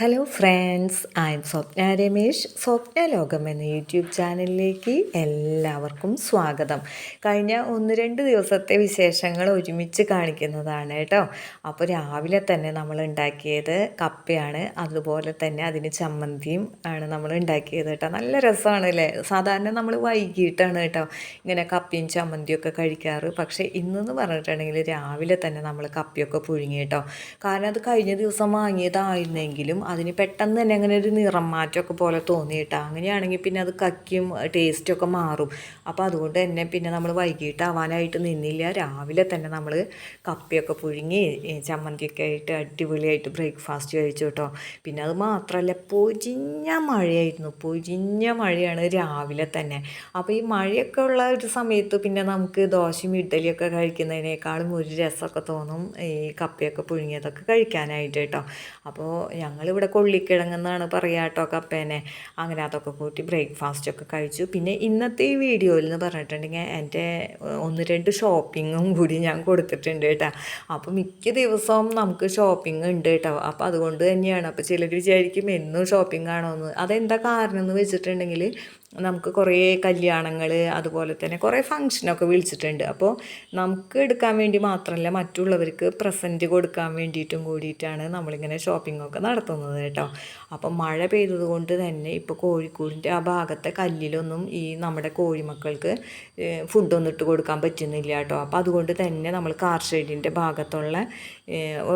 Hello friends I'm Swapna Ramesh Swapna ലോകം എന്ന YouTube ചാനലിലേക്ക് എല്ലാവർക്കും സ്വാഗതം. കഴിഞ്ഞ ഒന്ന് രണ്ട് ദിവസത്തെ വിശേഷങ്ങൾ ഒരുമിച്ച് കാണിക്കുന്നതാണ് കേട്ടോ. അപ്പോൾ രാവിലെ തന്നെ നമ്മൾ ഉണ്ടാക്കിയത് കപ്പയാണ്. അതുപോലെ തന്നെ അതിന് ചമ്മന്തിയും ആണ് നമ്മൾ ഉണ്ടാക്കിയത് കേട്ടോ. നല്ല രസമാണ് അല്ലേ? സാധാരണ നമ്മൾ വൈകിട്ടാണ് കേട്ടോ ഇങ്ങനെ കപ്പയും ചമ്മന്തിയും ഒക്കെ കഴിക്കാറ്. പക്ഷേ ഇന്നെന്ന് പറഞ്ഞിട്ടുണ്ടെങ്കിൽ രാവിലെ തന്നെ നമ്മൾ കപ്പയൊക്കെ പുഴുങ്ങി കേട്ടോ. കാരണം അത് കഴിഞ്ഞ ദിവസം വാങ്ങിയതായിരുന്നെങ്കിലും അതിന് പെട്ടെന്ന് തന്നെ അങ്ങനെ ഒരു നിറം മാറ്റമൊക്കെ പോലെ തോന്നിയിട്ടാണ് അങ്ങനെയാണെങ്കിൽ പിന്നെ അത് കക്കിയും ടേസ്റ്റൊക്കെ മാറും. അപ്പോൾ അതുകൊണ്ട് തന്നെ പിന്നെ നമ്മൾ വൈകിട്ടാവാനായിട്ട് നിന്നില്ല. രാവിലെ തന്നെ നമ്മൾ കപ്പയൊക്കെ പുഴുങ്ങി ചമ്മന്തിയൊക്കെ ആയിട്ട് അടിപൊളിയായിട്ട് ബ്രേക്ക്ഫാസ്റ്റ് കഴിച്ചു കേട്ടോ. പിന്നെ അത് മാത്രമല്ല പൊരിഞ്ഞ മഴയായിരുന്നു. പൊരിഞ്ഞ മഴയാണ് രാവിലെ തന്നെ. അപ്പോൾ ഈ മഴയൊക്കെ ഉള്ള ഒരു സമയത്ത് പിന്നെ നമുക്ക് ദോശയും ഇഡ്ഡലിയൊക്കെ കഴിക്കുന്നതിനേക്കാളും ഒരു രസമൊക്കെ തോന്നും ഈ കപ്പയൊക്കെ പുഴുങ്ങിയതൊക്കെ കഴിക്കാനായിട്ട് കേട്ടോ. അപ്പോൾ ഞങ്ങളിവിടെ കൊള്ളിക്കിഴങ്ങെന്നാണ് പറയുക കേട്ടോ കപ്പേനെ. അങ്ങനെ അതൊക്കെ കൂട്ടി ബ്രേക്ക്ഫാസ്റ്റൊക്കെ കഴിച്ചു. പിന്നെ ഇന്നത്തെ ഈ വീഡിയോയിൽ എന്ന് പറഞ്ഞിട്ടുണ്ടെങ്കിൽ എന്റെ ഒന്ന് രണ്ട് ഷോപ്പിങ്ങും കൂടി ഞാൻ കൊടുത്തിട്ടുണ്ട് കേട്ടോ. അപ്പോൾ മിക്ക ദിവസവും നമുക്ക് ഷോപ്പിംഗ് ഉണ്ട് കേട്ടോ. അപ്പോൾ അതുകൊണ്ട് തന്നെയാണ്. അപ്പോൾ ചിലർ വിചാരിക്കും എന്നും ഷോപ്പിംഗ് ആണോ എന്ന് അതെന്താ കാരണം എന്ന് വെച്ചിട്ടുണ്ടെങ്കിൽ നമുക്ക് കുറേ കല്യാണങ്ങൾ അതുപോലെ തന്നെ കുറേ ഫങ്ഷനൊക്കെ വിളിച്ചിട്ടുണ്ട്. അപ്പോൾ നമുക്ക് എടുക്കാൻ വേണ്ടി മാത്രമല്ല മറ്റുള്ളവർക്ക് പ്രസന്റ് കൊടുക്കാൻ വേണ്ടിയിട്ടും കൂടിയിട്ടാണ് നമ്മളിങ്ങനെ ഷോപ്പിങ്ങൊക്കെ നടത്തുന്നത് കേട്ടോ. അപ്പം മഴ പെയ്തതുകൊണ്ട് തന്നെ ഇപ്പോൾ കോഴിക്കോടിന്റെ ആ ഭാഗത്തെ കല്ലിലൊന്നും ഈ നമ്മുടെ കോഴിമക്കൾക്ക് ഫുഡൊന്നും ഇട്ട് കൊടുക്കാൻ പറ്റുന്നില്ല കേട്ടോ. അപ്പോൾ അതുകൊണ്ട് തന്നെ നമ്മൾ കാർ ഭാഗത്തുള്ള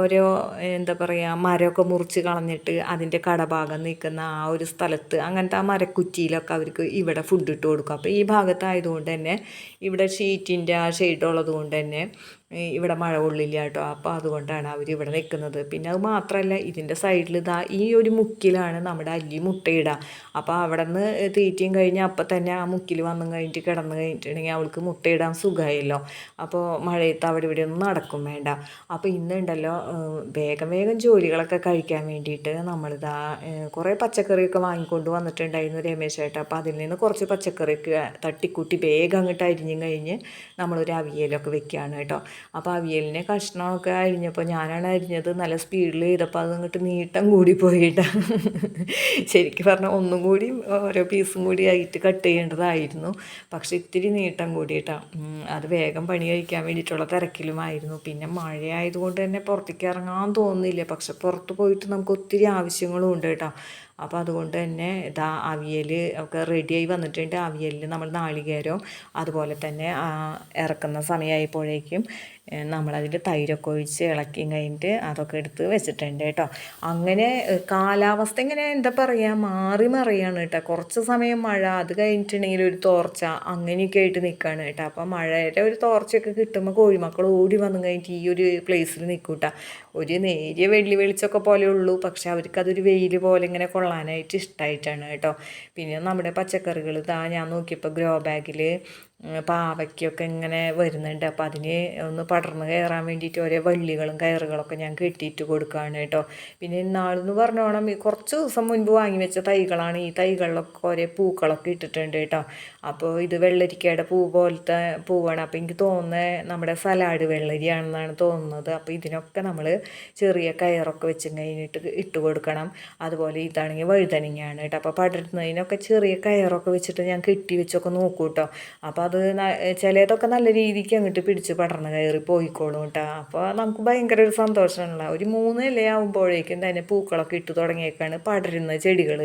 ഓരോ എന്താ പറയുക മരമൊക്കെ മുറിച്ച് കളഞ്ഞിട്ട് അതിന്റെ കടഭാഗം നിൽക്കുന്ന ആ ഒരു സ്ഥലത്ത് അങ്ങനത്തെ ആ മരക്കുറ്റിയിലൊക്കെ അവർക്ക് ഇവിടെ ഫുഡ് ഇട്ട് കൊടുക്കും. അപ്പോൾ ഈ ഭാഗത്തായതുകൊണ്ട് തന്നെ ഇവിടെ ഷീറ്റിന്റെ ആ ഷെയ്ഡ് ഉള്ളത് കൊണ്ട് തന്നെ ഇവിടെ മഴ കൊള്ളില്ല കേട്ടോ. അപ്പോൾ അതുകൊണ്ടാണ് അവർ ഇവിടെ നിൽക്കുന്നത് പിന്നെ അത് മാത്രമല്ല ഇതിന്റെ സൈഡിൽ ഇതാ ഈ ഒരു മുക്കിലാണ് നമ്മുടെ അല്ലി മുട്ടയിടുക അപ്പോൾ അവിടെ നിന്ന് തീറ്റയും കഴിഞ്ഞ് അപ്പം തന്നെ ആ മുക്കിൽ വന്നു കഴിഞ്ഞിട്ട് കിടന്ന് കഴിഞ്ഞിട്ടുണ്ടെങ്കിൽ അവൾക്ക് മുട്ടയിടാൻ സുഖമായല്ലോ. അപ്പോൾ മഴയത്ത് അവിടെ ഇവിടെ ഒന്നും നടക്കും വേണ്ട. അപ്പോൾ ഇന്നുണ്ടല്ലോ വേഗം വേഗം ജോലികളൊക്കെ കഴിക്കാൻ വേണ്ടിയിട്ട് നമ്മളിതാ കുറേ പച്ചക്കറിയൊക്കെ വാങ്ങിക്കൊണ്ട് വന്നിട്ടുണ്ടായിരുന്നു രമേശ് ചേട്ടാ അപ്പോൾ അതിൽ നിന്ന് കുറച്ച് പച്ചക്കറിയൊക്കെ തട്ടിക്കൂട്ടി വേഗം അങ്ങോട്ട് അരിഞ്ഞും കഴിഞ്ഞ് നമ്മളൊരു അവിയലൊക്കെ വെക്കുകയാണ് കേട്ടോ. അപ്പോൾ അവിയലിനെ കഷ്ണമൊക്കെ അരിഞ്ഞപ്പോൾ ഞാനാണ് അരിഞ്ഞത്. നല്ല സ്പീഡിൽ ചെയ്തപ്പോൾ അത് അങ്ങോട്ട് നീട്ടം കൂടി പോയിട്ടാ ശരിക്കും പറഞ്ഞാൽ ഒന്നും കൂടി ഓരോ പീസും കൂടി ആയിട്ട് കട്ട് ചെയ്യേണ്ടതായിരുന്നു. പക്ഷെ ഇത്തിരി നീട്ടം കൂടിയിട്ടാണ് അത് വേഗം പണി കഴിക്കാൻ വേണ്ടിയിട്ടുള്ള തിരക്കിലുമായിരുന്നു. പിന്നെ മഴയായതുകൊണ്ട് തന്നെ പുറത്തേക്ക് ഇറങ്ങാൻ തോന്നുന്നില്ല. പക്ഷെ പുറത്ത് പോയിട്ട് നമുക്ക് ഒത്തിരി ആവശ്യങ്ങളും ഉണ്ട് കേട്ടോ. അപ്പോൾ അതുകൊണ്ട് തന്നെ ഇതാ അവിയൽ ഒക്കെ റെഡിയായി വന്നിട്ടുണ്ട്. അവിയലിൽ നമ്മൾ നാളികേരവും അതുപോലെ തന്നെ ഇറക്കുന്ന സമയമായപ്പോഴേക്കും നമ്മളതിൽ തൈരൊക്കെ ഒഴിച്ച് ഇളക്കി കഴിഞ്ഞിട്ട് അതൊക്കെ എടുത്ത് വെച്ചിട്ടുണ്ട് കേട്ടോ. അങ്ങനെ കാലാവസ്ഥ ഇങ്ങനെ എന്താ പറയുക മാറി മറിയാണ് കേട്ടോ. കുറച്ച് സമയം മഴ അത് കഴിഞ്ഞിട്ടുണ്ടെങ്കിൽ ഒരു തോർച്ച അങ്ങനെയൊക്കെ ആയിട്ട് നിൽക്കുകയാണ് കേട്ടോ. അപ്പോൾ മഴയുടെ ഒരു തോർച്ചയൊക്കെ കിട്ടുമ്പോൾ കോഴിമക്കൾ ഓടി വന്നു കഴിഞ്ഞിട്ട് ഈ ഒരു പ്ലേസിൽ നിൽക്കൂട്ട കേട്ടോ. ഒരു നേരിയ വെള്ളി വെളിച്ചമൊക്കെ പോലെ ഉള്ളൂ പക്ഷെ അവർക്കതൊരു വെയിൽ പോലെ ഇങ്ങനെ കൊള്ളാനായിട്ട് ഇഷ്ടമായിട്ടാണ് കേട്ടോ. പിന്നെ നമ്മുടെ പച്ചക്കറികൾ ഇതാ ഞാൻ നോക്കിയപ്പോൾ ഗ്രോ ബാഗിൽ പാവയ്ക്കൊക്കെ ഇങ്ങനെ വരുന്നുണ്ട്. അപ്പോൾ അതിന് ഒന്ന് പടർന്ന് കയറാൻ വേണ്ടിയിട്ട് ഓരോ വള്ളികളും കയറുകളൊക്കെ ഞാൻ കെട്ടിയിട്ട് കൊടുക്കുകയാണ് കേട്ടോ. പിന്നെ ഇന്നാളെന്ന് പറഞ്ഞോണം കുറച്ച് ദിവസം മുൻപ് വാങ്ങി വെച്ച തൈകളാണ് ഈ തൈകളിലൊക്കെ ഓരോ പൂക്കളൊക്കെ ഇട്ടിട്ടുണ്ട് കേട്ടോ. അപ്പോൾ ഇത് വെള്ളരിക്കയുടെ പൂ പോലത്തെ പൂവാണ്. അപ്പോൾ എനിക്ക് തോന്നുന്നത് നമ്മുടെ സലാഡ് വെള്ളരിയാണെന്നാണ് തോന്നുന്നത്. അപ്പോൾ ഇതിനൊക്കെ നമ്മൾ ചെറിയ കയറൊക്കെ വെച്ച് കഴിഞ്ഞിട്ട് ഇട്ട് കൊടുക്കണം. അതുപോലെ ഇതാണെങ്കിൽ വഴുതനങ്ങയാണ് കേട്ടോ. അപ്പോൾ പടരുന്നതിനൊക്കെ ചെറിയ കയറൊക്കെ വെച്ചിട്ട് ഞാൻ കെട്ടി വെച്ചൊക്കെ നോക്കൂ കേട്ടോ. അപ്പോൾ അത് ചിലതൊക്കെ നല്ല രീതിക്ക് അങ്ങോട്ട് പിടിച്ച് പടർന്ന് കയറി പോയിക്കോളും കേട്ടോ. അപ്പോൾ നമുക്ക് ഭയങ്കര ഒരു സന്തോഷമുള്ള ഒരു മൂന്ന് ഇലയാകുമ്പോഴേക്കും തന്നെ പൂക്കളൊക്കെ ഇട്ട് തുടങ്ങിയേക്കാണ് പടരുന്ന ചെടികൾ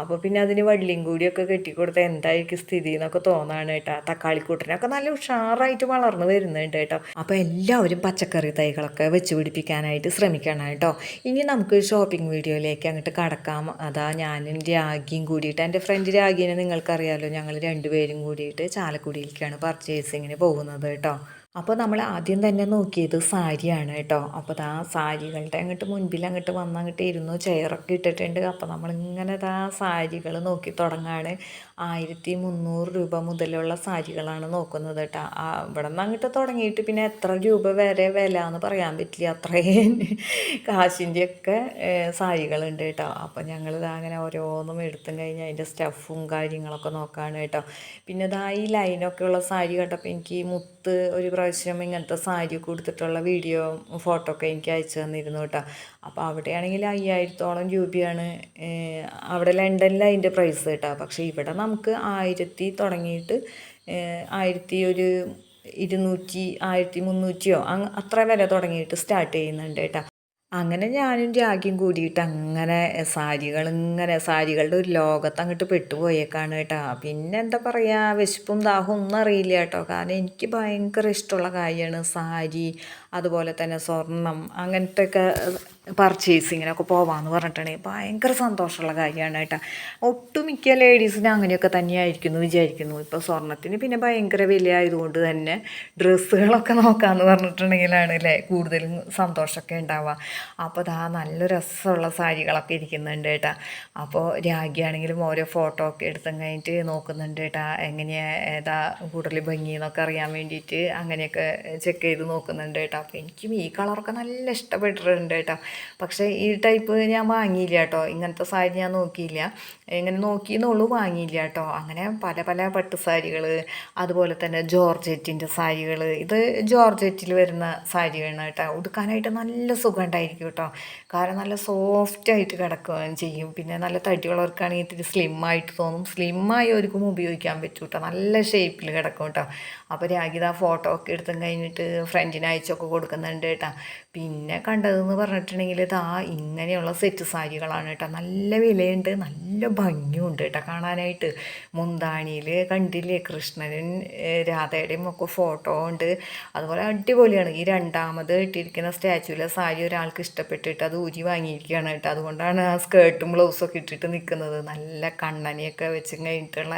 അപ്പോൾ പിന്നെ അതിന് വള്ളിയും കൂടിയൊക്കെ കെട്ടിക്കൊടുത്ത് എന്തായിരിക്കും സ്ഥിതി എന്നൊക്കെ തോന്നാണ് കേട്ടോ. തക്കാളിക്കൂട്ടിനൊക്കെ നല്ല ഉഷാറായിട്ട് വളർന്ന് വരുന്നുണ്ട് കേട്ടോ. അപ്പോൾ എല്ലാവരും പച്ചക്കറി തൈകളൊക്കെ വെച്ച് പിടിപ്പിക്കാനായിട്ട് ശ്രമിക്കണം കേട്ടോ. ഇനി നമുക്ക് ഷോപ്പിംഗ് വീഡിയോയിലേക്ക് അങ്ങോട്ട് കടക്കാം. അതാ ഞാനും രാഗിയും കൂടിയിട്ട് എന്റെ ഫ്രണ്ട് രാഗിനെ നിങ്ങൾക്കറിയാമല്ലോ ഞങ്ങൾ രണ്ടുപേരും കൂടിയിട്ട് ചാലക്കുടി ലേക്കാണ് പർച്ചേസിങ്ങിന് പോകുന്നത് കേട്ടോ. അപ്പോൾ നമ്മൾ ആദ്യം തന്നെ നോക്കിയത് സാരിയാണ് കേട്ടോ. അപ്പോൾ ആ സാരികളുടെ അങ്ങോട്ട് മുൻപിൽ അങ്ങോട്ട് വന്ന് അങ്ങോട്ട് ഇരുന്നു ചെയറൊക്കെ ഇട്ടിട്ടുണ്ട്. അപ്പോൾ നമ്മളിങ്ങനെ ആ സാരികൾ നോക്കി തുടങ്ങാണ്. ആയിരത്തി മുന്നൂറ് രൂപ മുതലുള്ള സാരികളാണ് നോക്കുന്നത് കേട്ടോ. ഇവിടെ നിന്ന് അങ്ങോട്ട് തുടങ്ങിയിട്ട് പിന്നെ എത്ര രൂപ വരെ വില എന്ന് പറയാൻ പറ്റില്ല. അത്രയും കാശിന്റെയൊക്കെ സാരികളുണ്ട് കേട്ടോ. അപ്പോൾ ഞങ്ങൾ അങ്ങനെ ഓരോന്നും എടുത്തും കഴിഞ്ഞ് അതിന്റെ സ്റ്റഫും കാര്യങ്ങളൊക്കെ നോക്കുകയാണ് കേട്ടോ. പിന്നെ ഇതാ ഈ ലൈനൊക്കെ ഉള്ള സാരി കേട്ടപ്പോൾ എനിക്ക് മുത്ത് ഒരു പ്രാവശ്യം ഇങ്ങനത്തെ സാരി കൊടുത്തിട്ടുള്ള വീഡിയോ ഫോട്ടോ ഒക്കെ എനിക്ക് അയച്ചു തന്നിരുന്നു കേട്ടോ. അപ്പോൾ അവിടെയാണെങ്കിൽ അയ്യായിരത്തോളം രൂപയാണ് അവിടെ ലണ്ടനിൽ അതിന്റെ പ്രൈസ് കേട്ടോ. പക്ഷേ ഇവിടെ നമുക്ക് ആയിരത്തി തുടങ്ങിയിട്ട് ആയിരത്തി ഒരു ഇരുന്നൂറ്റി ആയിരത്തി മുന്നൂറ്റിയോ അത്ര വില തുടങ്ങിയിട്ട് സ്റ്റാർട്ട് ചെയ്യുന്നുണ്ട് കേട്ടോ. അങ്ങനെ ഞാനും രാഗിയും കൂടിയിട്ട് അങ്ങനെ സാരികൾ ഇങ്ങനെ സാരികളുടെ ഒരു ലോകത്ത് അങ്ങോട്ട് പെട്ടുപോയേക്കാണ് കേട്ടോ. പിന്നെ എന്താ പറയുക വിശപ്പും ദാഹവും ഒന്നും അറിയില്ല കേട്ടോ. കാരണം എനിക്ക് ഭയങ്കര ഇഷ്ടമുള്ള കാര്യമാണ് സാരി അതുപോലെ തന്നെ സ്വർണം അങ്ങനത്തെ ഒക്കെ പർച്ചേസിങ്ങിനൊക്കെ പോവാന്ന് പറഞ്ഞിട്ടുണ്ടെങ്കിൽ ഭയങ്കര സന്തോഷമുള്ള കാര്യമാണ് കേട്ടോ. ഒട്ടുമിക്ക ലേഡീസിന് അങ്ങനെയൊക്കെ തന്നെയായിരിക്കുന്നു വിചാരിക്കുന്നു. ഇപ്പോൾ സ്വർണത്തിന് പിന്നെ ഭയങ്കര വില ആയതുകൊണ്ട് തന്നെ ഡ്രസ്സുകളൊക്കെ നോക്കാമെന്ന് പറഞ്ഞിട്ടുണ്ടെങ്കിലാണ് അല്ലേ കൂടുതലും സന്തോഷമൊക്കെ ഉണ്ടാവുക. അപ്പോൾ ഇതാ നല്ല രസമുള്ള സാരികളൊക്കെ ഇരിക്കുന്നുണ്ട് കേട്ടോ. അപ്പോൾ രാഗിയാണെങ്കിലും ഓരോ ഫോട്ടോ ഒക്കെ എടുത്തും കഴിഞ്ഞിട്ട് നോക്കുന്നുണ്ട് കേട്ടോ. എങ്ങനെയാ ഏതാ കൂടുതൽ ഭംഗി എന്നൊക്കെ അറിയാൻ വേണ്ടിയിട്ട് അങ്ങനെയൊക്കെ ചെക്ക് ചെയ്ത് നോക്കുന്നുണ്ട് കേട്ടോ. അപ്പോൾ എനിക്കും ഈ കളറൊക്കെ നല്ല ഇഷ്ടപ്പെട്ടിട്ടുണ്ട് കേട്ടോ. പക്ഷേ ഈ ടൈപ്പ് ഞാൻ വാങ്ങിയില്ല കേട്ടോ. ഇങ്ങനത്തെ സാരി ഞാൻ നോക്കിയില്ല. ഇങ്ങനെ നോക്കിയെന്നുള്ളൂ വാങ്ങിയില്ല കേട്ടോ. അങ്ങനെ പല പല പട്ട് സാരികൾ അതുപോലെ തന്നെ ജോർജറ്റിന്റെ സാരികൾ ഇത് ജോർജെറ്റിൽ വരുന്ന സാരിയാണ് കേട്ടോ. ഉടുക്കാനായിട്ട് നല്ല സുഖം ഉണ്ടായിരിക്കും കേട്ടോ. കാരണം നല്ല സോഫ്റ്റ് ആയിട്ട് കിടക്കുകയും ചെയ്യും. പിന്നെ നല്ല തടി വളർക്കുകയാണെങ്കിൽ ഇത്തിരി സ്ലിമ്മായിട്ട് തോന്നും. സ്ലിമ്മായി ഒരുക്കും ഉപയോഗിക്കാൻ പറ്റും കേട്ടോ നല്ല ഷേപ്പിൽ കിടക്കും കേട്ടോ. അപ്പോൾ രാഗിത ഫോട്ടോ ഒക്കെ എടുത്തും കഴിഞ്ഞിട്ട് ഫ്രണ്ടിന് അയച്ചൊക്കെ കൊടുക്കുന്നുണ്ട് കേട്ടോ. പിന്നെ കണ്ടതെന്ന് പറഞ്ഞിട്ടുണ്ടെങ്കിൽ ഇതാ ഇങ്ങനെയുള്ള സെറ്റ് സാരികളാണ് കേട്ടോ. നല്ല വിലയുണ്ട് നല്ല ഭംഗിയുണ്ട് കേട്ടോ കാണാനായിട്ട്. മുന്താണിയിൽ കണ്ടില്ലേ കൃഷ്ണനും രാധയുടെയും ഒക്കെ ഫോട്ടോ ഉണ്ട്. അതുപോലെ അടിപൊളിയാണ്. ഈ രണ്ടാമത് ഇട്ടിരിക്കുന്ന സ്റ്റാച്ചുവിലെ സാരി ഒരാൾക്ക് ഇഷ്ടപ്പെട്ടിട്ട് അത് ഊരി വാങ്ങിയിരിക്കുകയാണ് കേട്ടോ. അതുകൊണ്ടാണ് ആ സ്കേർട്ടും ബ്ലൗസൊക്കെ ഇട്ടിട്ട് നിൽക്കുന്നത്. നല്ല കണ്ണനിയൊക്കെ വെച്ച് കഴിഞ്ഞിട്ടുള്ള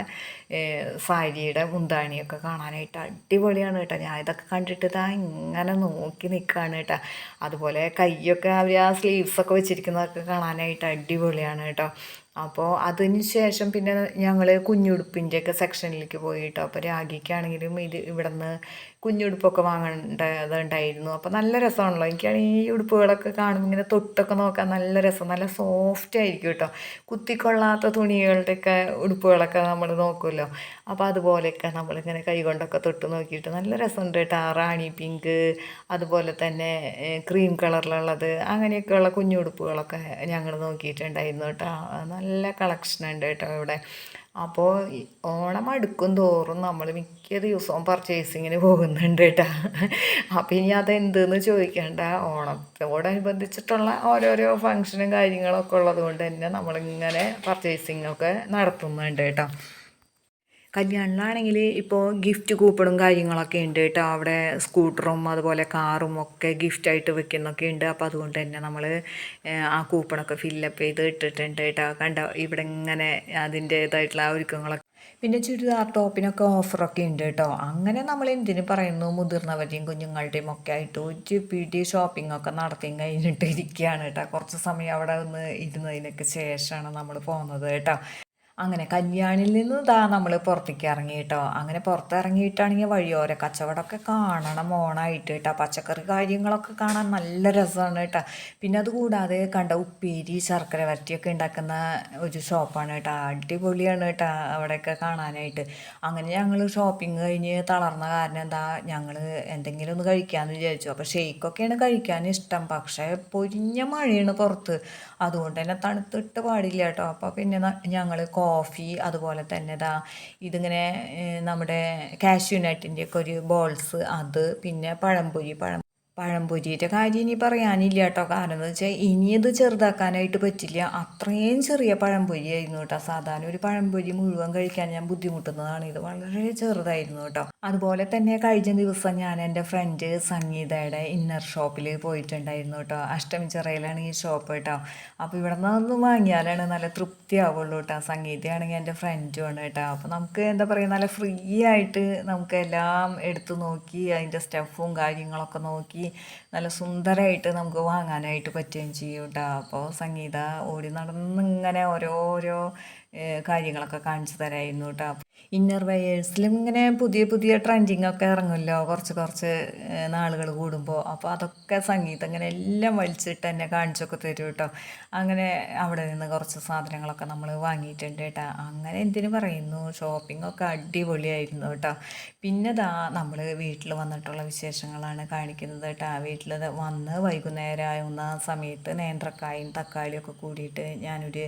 സാരിയുടെ മുന്താണിയൊക്കെ കാണാനായിട്ട് അടിപൊളിയാണ് കേട്ടോ. ഞാൻ ഇതൊക്കെ കണ്ടിട്ട് ഇതാ ഇങ്ങനെ നോക്കി നിൽക്കുകയാണ് കേട്ടോ. അതുപോലെ കൈയൊക്കെ അവർ ആ സ്ലീവ്സൊക്കെ വെച്ചിരിക്കുന്നതൊക്കെ കാണാനായിട്ട് അടിപൊളിയാണ് കേട്ടോ. അപ്പോൾ അതിന് ശേഷം പിന്നെ ഞങ്ങൾ കുഞ്ഞുടുപ്പിന്റെയൊക്കെ സെക്ഷനിലേക്ക് പോയി കേട്ടോ അപ്പോൾ രാഗിക്കാണെങ്കിലും ഇത് ഇവിടെ നിന്ന് കുഞ്ഞുടുപ്പൊക്കെ വാങ്ങേണ്ടതുണ്ടായിരുന്നു. അപ്പോൾ നല്ല രസമാണല്ലോ. എനിക്കാണെങ്കിൽ ഈ ഉടുപ്പുകളൊക്കെ കാണുമ്പോൾ ഇങ്ങനെ തൊട്ടൊക്കെ നോക്കാൻ നല്ല രസം. നല്ല സോഫ്റ്റ് ആയിരിക്കും കേട്ടോ. കുത്തിക്കൊള്ളാത്ത തുണികളുടെയൊക്കെ ഉടുപ്പുകളൊക്കെ നമ്മൾ നോക്കുമല്ലോ. അപ്പോൾ അതുപോലെയൊക്കെ നമ്മളിങ്ങനെ കൈകൊണ്ടൊക്കെ തൊട്ട് നോക്കിയിട്ട് നല്ല രസമുണ്ട് കേട്ടോ. റാണി പിങ്ക് അതുപോലെ തന്നെ ക്രീം കളറിലുള്ളത് അങ്ങനെയൊക്കെയുള്ള കുഞ്ഞുടുപ്പുകളൊക്കെ ഞങ്ങൾ നോക്കിയിട്ടുണ്ടായിരുന്നു കേട്ടോ. നല്ല കളക്ഷൻ ഉണ്ട് കേട്ടോ ഇവിടെ. അപ്പോൾ ഓണം അടുക്കും തോറും നമ്മൾ മിക്ക ദിവസവും പർച്ചേസിങ്ങിന് പോകുന്നുണ്ട് കേട്ടോ. അപ്പം ഇനി അതെന്തെന്ന് ചോദിക്കേണ്ട. ഓണത്തോടനുബന്ധിച്ചിട്ടുള്ള ഓരോരോ ഫങ്ഷനും കാര്യങ്ങളൊക്കെ ഉള്ളത് കൊണ്ട് തന്നെ നമ്മളിങ്ങനെ പർച്ചേസിങ്ങൊക്കെ നടത്തുന്നുണ്ട് കേട്ടോ. കല്യാണിലാണെങ്കിൽ ഇപ്പോൾ ഗിഫ്റ്റ് കൂപ്പണും കാര്യങ്ങളൊക്കെ ഉണ്ട് കേട്ടോ. അവിടെ സ്കൂട്ടറും അതുപോലെ കാറും ഒക്കെ ഗിഫ്റ്റായിട്ട് വെക്കുന്നൊക്കെ ഉണ്ട്. അപ്പോൾ അതുകൊണ്ട് തന്നെ നമ്മൾ ആ കൂപ്പണൊക്കെ ഫില്ലപ്പ് ചെയ്ത് ഇട്ടിട്ടുണ്ട് കേട്ടോ. കണ്ട? ഇവിടെ ഇങ്ങനെ അതിന്റേതായിട്ടുള്ള ഒരുക്കങ്ങളൊക്കെ. പിന്നെ ചുരിദാർ ടോപ്പിനൊക്കെ ഓഫറൊക്കെ ഉണ്ട് കേട്ടോ. അങ്ങനെ നമ്മൾ എന്തിനു പറയുന്നു? മുതിർന്നവരുടെയും കുഞ്ഞുങ്ങളുടെയും ഒക്കെ ആയിട്ട് ഒരു പിടി ഷോപ്പിംഗ് ഒക്കെ നടത്തി കഴിഞ്ഞിട്ട് ഇരിക്കുകയാണ് കേട്ടോ. കുറച്ച് സമയം അവിടെ ഒന്ന് ഇരുന്നതിനൊക്കെ ശേഷമാണ് നമ്മൾ പോകുന്നത് കേട്ടോ. അങ്ങനെ കല്യാണിൽ നിന്ന് ഇതാ നമ്മൾ പുറത്തേക്ക് ഇറങ്ങി കേട്ടോ അങ്ങനെ പുറത്തിറങ്ങിയിട്ടാണെങ്കിൽ വഴിയോര കച്ചവടമൊക്കെ കാണണം ഓണായിട്ട് കേട്ടോ പച്ചക്കറി കാര്യങ്ങളൊക്കെ കാണാൻ നല്ല രസമാണ് കേട്ടോ പിന്നെ അതുകൂടാതെ കണ്ട ഉപ്പേരി ശർക്കര വരട്ടിയൊക്കെ ഉണ്ടാക്കുന്ന ഒരു ഷോപ്പാണ് കേട്ടോ അടിപൊളിയാണ് കേട്ടോ അവിടെയൊക്കെ കാണാനായിട്ട്. അങ്ങനെ ഞങ്ങൾ ഷോപ്പിംഗ് കഴിഞ്ഞ് തളർന്ന കാരണം എന്താ ഞങ്ങൾ എന്തെങ്കിലും ഒന്ന് കഴിക്കാമെന്ന് വിചാരിച്ചു. അപ്പോൾ ഷെയ്ക്കൊക്കെയാണ് കഴിക്കാൻ ഇഷ്ടം. പക്ഷേ പൊരിഞ്ഞ മഴയാണ് പുറത്ത്. അതുകൊണ്ട് തന്നെ തണുത്തിട്ട് പാടില്ല കേട്ടോ അപ്പോൾ പിന്നെ ഞങ്ങൾ കോഫി അതുപോലെ തന്നെ ഇതാ ഇതിങ്ങനെ നമ്മുടെ കാഷ്യൂ നട്ടിന്റെയൊക്കെ ഒരു ബോൾസ് അത് പിന്നെ പഴംപൊരി പഴം പഴംപൊരിയുടെ കാര്യം ഇനി പറയാനില്ല കേട്ടോ. കാരണം എന്ന് വെച്ചാൽ ഇനി ഇത് ചെറുതാക്കാനായിട്ട് പറ്റില്ല. അത്രയും ചെറിയ പഴംപൊരിയായിരുന്നു കേട്ടോ. സാധാരണ ഒരു പഴംപൊരി മുഴുവൻ കഴിക്കാൻ ഞാൻ ബുദ്ധിമുട്ടുന്നതാണ്. ഇത് വളരെ ചെറുതായിരുന്നു കേട്ടോ. അതുപോലെ തന്നെ കഴിഞ്ഞ ദിവസം ഞാൻ എന്റെ ഫ്രണ്ട് സംഗീതയുടെ ഇന്നർ ഷോപ്പിൽ പോയിട്ടുണ്ടായിരുന്നു കേട്ടോ. അഷ്ടമിച്ചിറയിലാണ് ഈ ഷോപ്പ് കേട്ടോ. അപ്പോൾ ഇവിടെ നിന്ന് വാങ്ങിയാലാണ് നല്ല തൃപ്തിയാവുള്ളൂ കേട്ടോ. സംഗീതയാണെങ്കിൽ എന്റെ ഫ്രണ്ടുമാണ് കേട്ടോ. അപ്പോൾ നമുക്ക് എന്താ പറയുക നല്ല ഫ്രീ ആയിട്ട് നമുക്ക് എല്ലാം എടുത്തു നോക്കി അതിന്റെ സ്റ്റെഫും കാര്യങ്ങളൊക്കെ നോക്കി നല്ല സുന്ദരമായിട്ട് നമുക്ക് വാങ്ങാനായിട്ട് പറ്റുകയും ചെയ്യും കേട്ടോ അപ്പോൾ സംഗീത ഓടി നടന്നിങ്ങനെ ഓരോരോ കാര്യങ്ങളൊക്കെ കാണിച്ചു തരായിരുന്നു കേട്ടോ ഇന്നർ വെയേഴ്സിലും ഇങ്ങനെ പുതിയ പുതിയ ട്രെൻഡിങ് ഒക്കെ ഇറങ്ങുമല്ലോ. കുറച്ച് കുറച്ച് നാളുകൾ കൂടുമ്പോൾ അപ്പോൾ അതൊക്കെ സംഗീതം ഇങ്ങനെ എല്ലാം വലിച്ചിട്ട് തന്നെ കാണിച്ചൊക്കെ തരും കേട്ടോ. അങ്ങനെ അവിടെ നിന്ന് കുറച്ച് സാധനങ്ങളൊക്കെ നമ്മൾ വാങ്ങിയിട്ടുണ്ട് കേട്ടോ. അങ്ങനെ എന്തിനു പറയുന്നു? ഷോപ്പിംഗ് ഒക്കെ അടിപൊളിയായിരുന്നു കേട്ടോ. പിന്നെ ദാ നമ്മൾ വീട്ടിൽ വന്നിട്ടുള്ള വിശേഷങ്ങളാണ് കാണിക്കുന്നത് കേട്ടോ. വീട്ടിൽ വന്ന് വൈകുന്നേരം ആവുന്ന സമയത്ത് നേന്ത്രക്കായും തക്കാളിയൊക്കെ കൂടിയിട്ട് ഞാനൊരു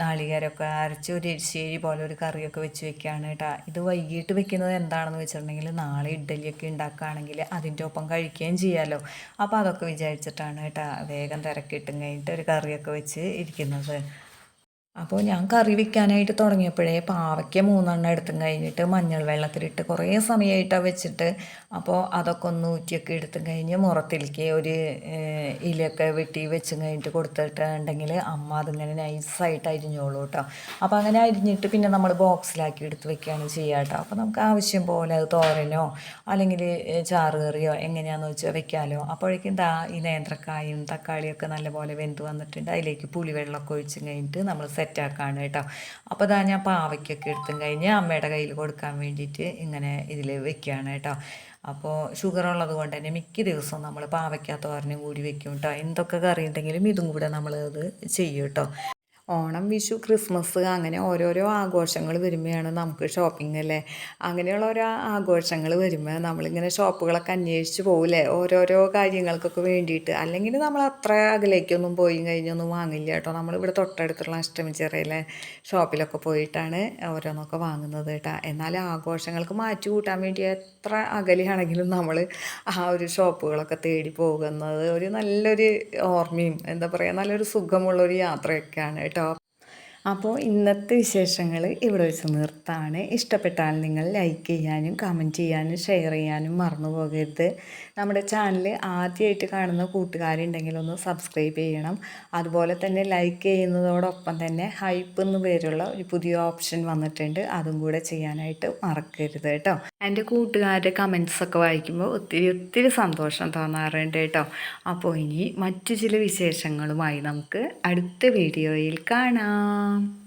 നാളികേരമൊക്കെ അരച്ച് ഒരു എരിശ്ശേരി പോലെ ഒരു കറിയൊക്കെ വെച്ച് വെക്കുകയാണ് കേട്ടോ. ഇത് വൈകിട്ട് വെക്കുന്നത് എന്താണെന്ന് വെച്ചിട്ടുണ്ടെങ്കിൽ നാളെ ഇഡ്ഡലിയൊക്കെ ഉണ്ടാക്കുകയാണെങ്കിൽ അതിന്റെ ഒപ്പം കഴിക്കുകയും ചെയ്യാമല്ലോ അപ്പോൾ അതൊക്കെ വിചാരിച്ചിട്ടാണ് കേട്ടോ വേഗം തിരക്കിട്ടും കഴിഞ്ഞിട്ട് ഒരു കറിയൊക്കെ വെച്ച് ഇരിക്കുന്നത്. അപ്പോൾ ഞാൻ കറി വെക്കാനായിട്ട് തുടങ്ങിയപ്പോഴേ പാവയ്ക്ക മൂന്നെണ്ണം എടുത്തും കഴിഞ്ഞിട്ട് മഞ്ഞൾ വെള്ളത്തിലിട്ട് കുറേ സമയമായിട്ടാണ് വെച്ചിട്ട് അപ്പോൾ അതൊക്കെ ഒന്ന് ഊറ്റിയൊക്കെ എടുത്തും കഴിഞ്ഞ് മുറത്തിലേക്ക് ഒരു ഇലയൊക്കെ വെട്ടി വെച്ചും കഴിഞ്ഞിട്ട് കൊടുത്തിട്ടുണ്ടെങ്കിൽ അമ്മ അതിങ്ങനെ നൈസായിട്ട് അരിഞ്ഞോളൂ കേട്ടോ അപ്പോൾ അങ്ങനെ അരിഞ്ഞിട്ട് പിന്നെ നമ്മൾ ബോക്സിലാക്കി എടുത്ത് വെക്കുകയാണ് ചെയ്യുക കേട്ടോ അപ്പോൾ നമുക്ക് ആവശ്യം പോലെ അത് തോരനോ അല്ലെങ്കിൽ ചാറ് കറിയോ എങ്ങനെയാണെന്ന് വെച്ചാൽ വെക്കാമല്ലോ അപ്പോഴേക്കും ദാ ഈ നേന്ത്രക്കായും തക്കാളിയൊക്കെ നല്ലപോലെ വെന്ത് വന്നിട്ടുണ്ട്. അതിലേക്ക് പുളിവെള്ളമൊക്കെ ഒഴിച്ചും കഴിഞ്ഞിട്ട് നമ്മൾ സെറ്റാക്കാണ് കേട്ടോ. അപ്പോൾ ഇതാ ഞാൻ പാവയ്ക്കൊക്കെ എടുത്തും കഴിഞ്ഞ് അമ്മയുടെ കയ്യിൽ കൊടുക്കാൻ വേണ്ടിയിട്ട് ഇങ്ങനെ ഇതിൽ വെക്കുകയാണ് കേട്ടോ. അപ്പോൾ ഷുഗർ ഉള്ളത് കൊണ്ട് തന്നെ മിക്ക ദിവസവും നമ്മൾ പാവയ്ക്ക കൂടി വെക്കും കേട്ടോ. എന്തൊക്കെ കറി ഉണ്ടെങ്കിലും ഇതും കൂടെ നമ്മളത് ചെയ്യും കേട്ടോ. ഓണം വിഷു ക്രിസ്മസ് അങ്ങനെ ഓരോരോ ആഘോഷങ്ങൾ വരുമ്പോഴാണ് നമുക്ക് ഷോപ്പിംഗ് അല്ലേ? അങ്ങനെയുള്ള ഓരോ ആഘോഷങ്ങൾ വരുമ്പോൾ നമ്മളിങ്ങനെ ഷോപ്പുകളൊക്കെ അന്വേഷിച്ച് പോകില്ലേ ഓരോരോ കാര്യങ്ങൾക്കൊക്കെ വേണ്ടിയിട്ട്. അല്ലെങ്കിൽ നമ്മൾ അത്ര അകലേക്കൊന്നും പോയി കഴിഞ്ഞൊന്നും വാങ്ങില്ല കേട്ടോ. നമ്മളിവിടെ തൊട്ടടുത്തുള്ള അഷ്ടമിച്ചിറയിലെ ഷോപ്പിലൊക്കെ പോയിട്ടാണ് ഓരോന്നൊക്കെ വാങ്ങുന്നത് കേട്ടോ. എന്നാൽ ആഘോഷങ്ങൾക്ക് മാറ്റി കൂട്ടാൻ വേണ്ടി എത്ര അകലെയാണെങ്കിലും നമ്മൾ ആ ഒരു ഷോപ്പുകളൊക്കെ തേടി പോകുന്നത് ഒരു നല്ലൊരു ഓർമ്മയും എന്താ പറയുക നല്ലൊരു സുഖമുള്ളൊരു യാത്രയൊക്കെയാണ് കേട്ടോ. അപ്പോൾ ഇന്നത്തെ വിശേഷങ്ങൾ ഇവിടെ വെച്ച് നിർത്താണ്. ഇഷ്ടപ്പെട്ടാൽ നിങ്ങൾ ലൈക്ക് ചെയ്യാനും കമന്റ് ചെയ്യാനും ഷെയർ ചെയ്യാനും മറന്നു പോകരുത്. നമ്മുടെ ചാനൽ ആദ്യമായിട്ട് കാണുന്ന കൂട്ടുകാരുണ്ടെങ്കിൽ ഒന്ന് സബ്സ്ക്രൈബ് ചെയ്യണം. അതുപോലെ തന്നെ ലൈക്ക് ചെയ്യുന്നതോടൊപ്പം തന്നെ ഹൈപ്പ് എന്ന് പേരുള്ള ഒരു പുതിയ ഓപ്ഷൻ വന്നിട്ടുണ്ട്. അതും കൂടെ ചെയ്യാനായിട്ട് മറക്കരുത് കേട്ടോ. എന്റെ കൂട്ടുകാരുടെ കമൻസൊക്കെ വായിക്കുമ്പോൾ ഒത്തിരി ഒത്തിരി സന്തോഷം തോന്നാറുണ്ട് കേട്ടോ. അപ്പോൾ ഇനി മറ്റു ചില വിശേഷങ്ങളുമായി നമുക്ക് അടുത്ത വീഡിയോയിൽ കാണാം.